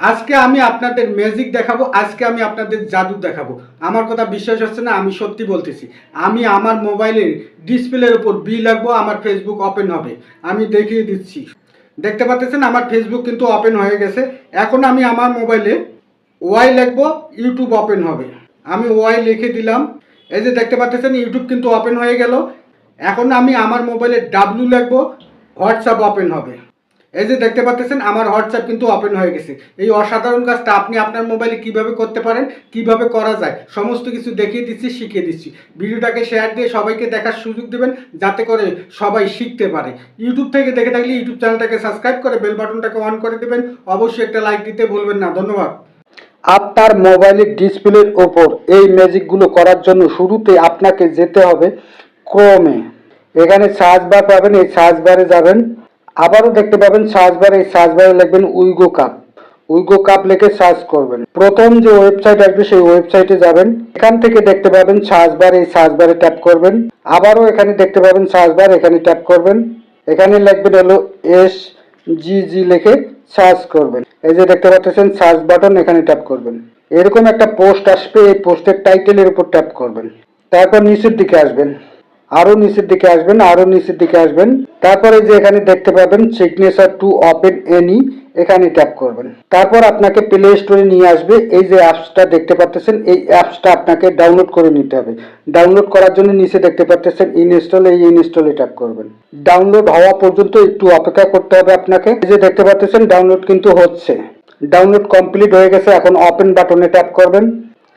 আজকে আমি আপনাদের ম্যাজিক দেখাবো, আজকে আমি আপনাদের জাদু দেখাবো। আমার কথা বিশ্বাস হচ্ছে না, আমি সত্যি বলতেছি। আমি আমার মোবাইলের ডিসপ্লের উপর বি লাগবো আমার ফেসবুক ওপেন হবে। আমি দেখিয়ে দিচ্ছি। দেখতে পাচ্ছেন, আমার ফেসবুক কিন্তু ওপেন হয়ে গেছে। এখন আমি আমার মোবাইলে ওয়াই লিখব ইউটিউব ওপেন হবে। আমি ওয়াই লিখে দিলাম। এই যে দেখতে পাচ্ছেন ইউটিউব কিন্তু ওপেন হয়ে গেল। এখন আমি আমার মোবাইলে ডাব্লু লিখব হোয়াটসঅ্যাপ ওপেন হবে। এই যে দেখতে পাচ্ছেন, আমার হোয়াটসঅ্যাপ কিন্তু ওপেন হয়ে গেছে। এই অসাধারণ কাজটা আপনি আপনার মোবাইলে কীভাবে করতে পারেন, কীভাবে করা যায়, সমস্ত কিছু দেখিয়ে দিচ্ছি, শিখিয়ে দিচ্ছি। ভিডিওটাকে শেয়ার দিয়ে সবাইকে দেখার সুযোগ দেবেন, যাতে করে সবাই শিখতে পারে। ইউটিউব থেকে দেখে থাকলে ইউটিউব চ্যানেলটাকে সাবস্ক্রাইব করে বেল বাটনটাকে অন করে দেবেন। অবশ্যই একটা লাইক দিতে ভুলবেন না। ধন্যবাদ। আপনার মোবাইলের ডিসপ্লের ওপর এই ম্যাজিকগুলো করার জন্য শুরুতে আপনাকে যেতে হবে ক্রোমে এখানে সার্চ বার পাবেন, এই সার্চ বারে যাবেন। আবারও দেখতে পাবেন সার্চ বারে, এই সার্চ বারে লিখবেন উইগো কাপ। উইগো কাপ লিখে সার্চ করবেন। প্রথম যে ওয়েবসাইট আসবে, সেই ওয়েবসাইটে যাবেন। এখান থেকে দেখতে পাবেন সার্চ এই সার্চ বারে ট্যাপ করবেন। আবারও এখানে দেখতে পাবেন সার্চ এখানে ট্যাপ করবেন। এখানে লিখবেন হলো এস জি জি লিখে সার্চ করবেন। এই যে দেখতে পাচ্ছেন, সার্চ বাটন এখানে ট্যাপ করবেন। এরকম একটা পোস্ট আসবে, এই পোস্টের টাইটেলের উপর ট্যাপ করবেন। তারপর নিচের দিকে আসবেন। আরও নিচের দিকে আসবেন আরও নিচের দিকে আসবেন। তারপরে যে এখানে দেখতে পাবেন সিগনেচার টু ওপেন এনি এখানে ট্যাপ করবেন। তারপর আপনাকে প্লে স্টোরে নিয়ে আসবে। এই যে অ্যাপসটা দেখতে পাচ্ছেন এই অ্যাপসটা আপনাকে ডাউনলোড করে নিতে হবে। ডাউনলোড করার জন্য নিচে দেখতে পাচ্ছেন ইনস্টল এই ইনস্টলে ট্যাপ করবেন। ডাউনলোড হওয়া পর্যন্ত একটু অপেক্ষা করতে হবে আপনাকে। এই যে দেখতে পাচ্ছেন ডাউনলোড কিন্তু হচ্ছে। ডাউনলোড কমপ্লিট হয়ে গেছে, এখন ওপেন বাটনে ট্যাপ করবেন।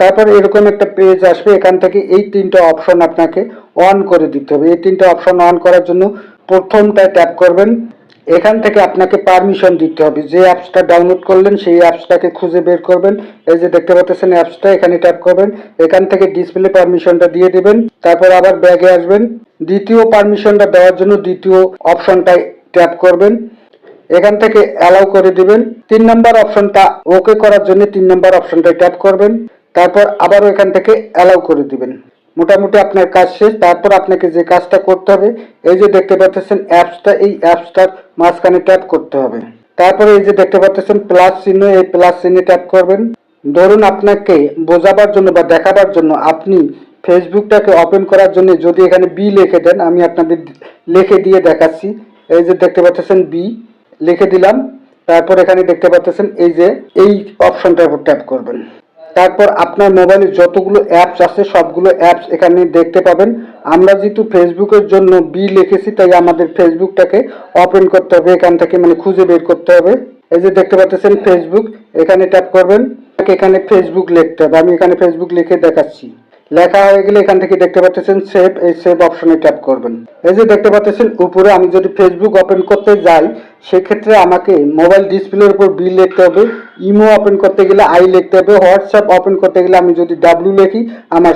তারপর এরকম একটা পেজ আসবে, এখান থেকে এই তিনটা অপশন আপনাকে অন করে দিতে হবে। এই তিনটা অপশন অন করার জন্য প্রথমটায় ট্যাপ করবেন। এখান থেকে আপনাকে পারমিশন দিতে হবে। যে অ্যাপসটা ডাউনলোড করলেন, সেই অ্যাপসটাকে খুঁজে বের করবেন। এই যে দেখতে পাচ্ছেন অ্যাপসটা এখানে ট্যাপ করবেন। এখান থেকে ডিসপ্লে পারমিশনটা দিয়ে দিবেন। তারপর আবার ব্যাগে আসবেন। দ্বিতীয় পারমিশনটা দেওয়ার জন্য দ্বিতীয় অপশনটায় ট্যাপ করবেন। এখান থেকে অ্যালাউ করে দিবেন। তিন নম্বর অপশনটা ওকে করার জন্য তিন নম্বর অপশনটায় ট্যাপ করবেন। তারপর আবারও এখান থেকে অ্যালাউ করে দিবেন। মোটামুটি আপনার কাজ শেষ, তারপর আপনাকে যে কাজটা করতে হবে, এই যে দেখতে পাচ্ছেন অ্যাপসটা, এই অ্যাপসটার মাঝখানে ট্যাপ করতে হবে। তারপরে এই যে দেখতে পাচ্ছেন প্লাস চিহ্ন, এই প্লাস চিহ্নে ট্যাপ করবেন। ধরুন আপনাকে বোঝাবার জন্য বা দেখাবার জন্য আপনি ফেসবুকটাকে ওপেন করার জন্য যদি এখানে বি লিখে দেন, আমি আপনাদের লিখে দিয়ে দেখাচ্ছি। এই যে দেখতে পাচ্ছেন বি লিখে দিলাম। তারপর এখানে দেখতে পাচ্ছেন এই যে, এই অপশনটার উপর ট্যাপ করবেন। তারপর আপনার মোবাইলে যতগুলো অ্যাপস আছে, সবগুলো অ্যাপস এখানে দেখতে পাবেন। আমরা যেহেতু ফেসবুকের জন্য বি লিখেছি, তাই আমাদের ফেসবুকটাকে ওপেন করতে হবে, এখান থেকে মানে খুঁজে বের করতে হবে। এই যে দেখতে পাচ্ছেন ফেসবুক এখানে ট্যাপ করবেন। এখানে ফেসবুক লিখতে হবে, আমি এখানে ফেসবুক লিখে দেখাচ্ছি। লেখা হয়ে গেলে এখান থেকে দেখতে পাচ্ছেন সেভ এই সেভ অপশনে ট্যাপ করবেন। এই যে দেখতে পাচ্ছেন, উপরে আমি যদি ফেসবুক ওপেন করতে যাই, সেক্ষেত্রে আমাকে মোবাইল ডিসপ্লের উপর বি লিখতে হবে ইমো ওপেন করতে গেলে আই লিখতে হবে হোয়াটসঅ্যাপ ওপেন করতে গেলে আমি যদি ডাব্লিউ লিখি, আমার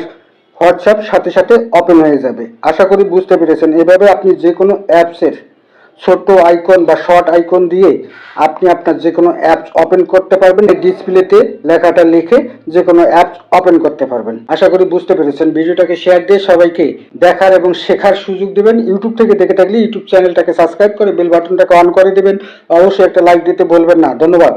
হোয়াটসঅ্যাপ সাথে সাথে ওপেন হয়ে যাবে। আশা করি বুঝতে পেরেছেন। এভাবে আপনি যে কোনো অ্যাপসের ছোট আইকন বা শর্ট আইকন দিয়ে আপনি আপনার যে কোনো অ্যাপস ওপেন করতে পারবেন। এই ডিসপ্লেতে লেখাটা লিখে যে কোনো অ্যাপস ওপেন করতে পারবেন। আশা করি বুঝতে পেরেছেন। ভিডিওটাকে শেয়ার দিয়ে সবাইকে দেখার এবং শেখার সুযোগ দেবেন। ইউটিউব থেকে দেখে থাকলে ইউটিউব চ্যানেলটাকে সাবস্ক্রাইব করে বেল বাটনটাকে অন করে দেবেন। অবশ্যই একটা লাইক দিতে বলবেন না। ধন্যবাদ।